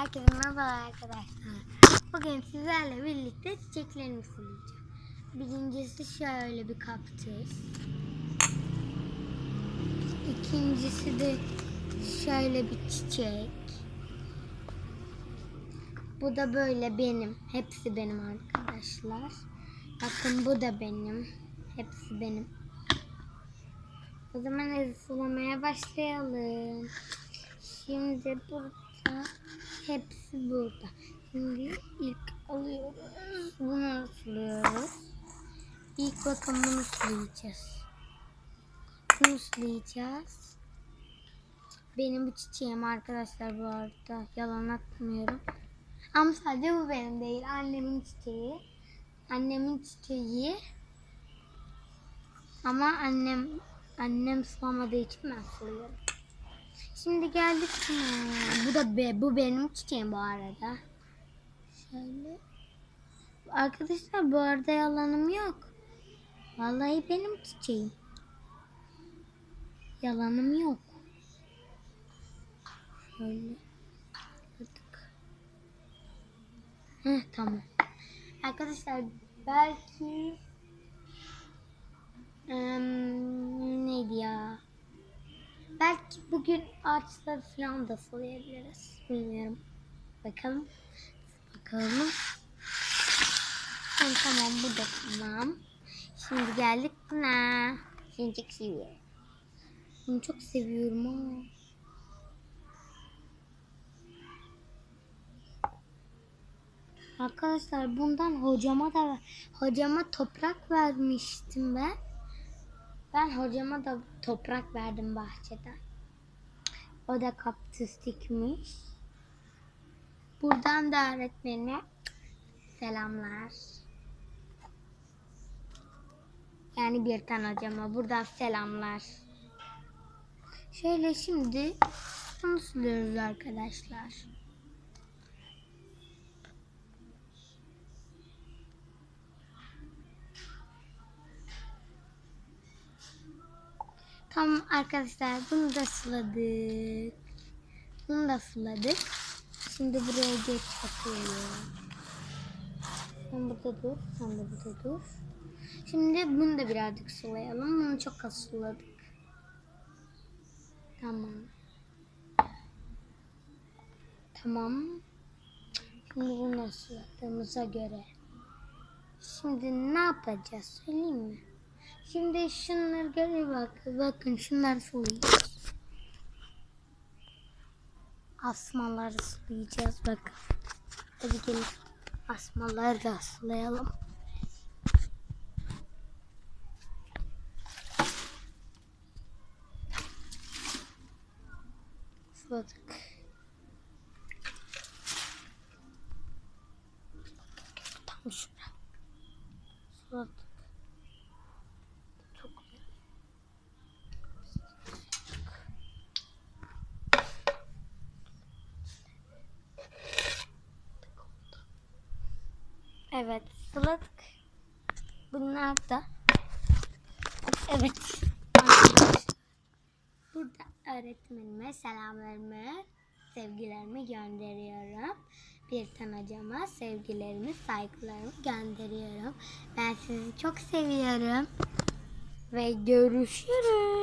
Herkese merhaba arkadaşlar. Bugün sizlerle birlikte çiçeklerimi sulayacağım. Birincisi şöyle bir kaktüs. İkincisi de şöyle bir çiçek. Bu da böyle benim. Hepsi benim arkadaşlar. Bakın bu da benim. Hepsi benim. O zaman sulamaya başlayalım. Şimdi burada hepsi burada. Şimdi ilk alıyoruz. Bunu suluyoruz. İlk bakın bunu sulayacağız. Bunu sulayacağız. Benim bu çiçeğim arkadaşlar bu arada. Yalan atmıyorum. Ama sadece bu benim değil. Annemin çiçeği. Annemin çiçeği. Ama annem annem sulamadığı için ben suluyorum. Şimdi geldik. Hmm, Bu da be, bu benim çiçeğim bu arada. Şöyle. Arkadaşlar bu arada yalanım yok. Vallahi benim çiçeğim. Yalanım yok. Şöyle. Artık. Heh, tamam. Arkadaşlar belki Belki bugün ağaçları falan da sulayabiliriz. Bilmiyorum. Bakalım. Bakalım. Tamam, tamam bu da tamam. Şimdi geldik buna. Seni çok seviyorum. Bunu çok seviyorum ha. Arkadaşlar bundan hocama da hocama toprak vermiştim ben. Ben hocama da toprak verdim bahçeden. O da kaktüs dikmiş. Buradan da öğretmenime selamlar. Yani bir tane hocama buradan selamlar. Şöyle şimdi bunu suluyoruz arkadaşlar. Tamam arkadaşlar bunu da suladık. Bunu da suladık. Şimdi buraya geç bakıyorum. Sen burada dur. Sen de burada dur. Şimdi bunu da birazcık sulayalım. Bunu çok az suladık. Tamam. Tamam. Şimdi bunu suladığımıza göre. Şimdi ne yapacağız söyleyeyim mi? Şimdi şunları göre bak. Bakın şunları sulayacağız. Asmaları sulayacağız bak. Hadi gelin. Asmaları da sulayalım. Suladık. Tam şuraya. Suladık. Evet, suladık. Bunlar da. Evet. Burada öğretmenime selamlarımı, sevgilerimi gönderiyorum. Bir tanıcama sevgilerimi, saygılarımı gönderiyorum. Ben sizi çok seviyorum. Ve görüşürüz.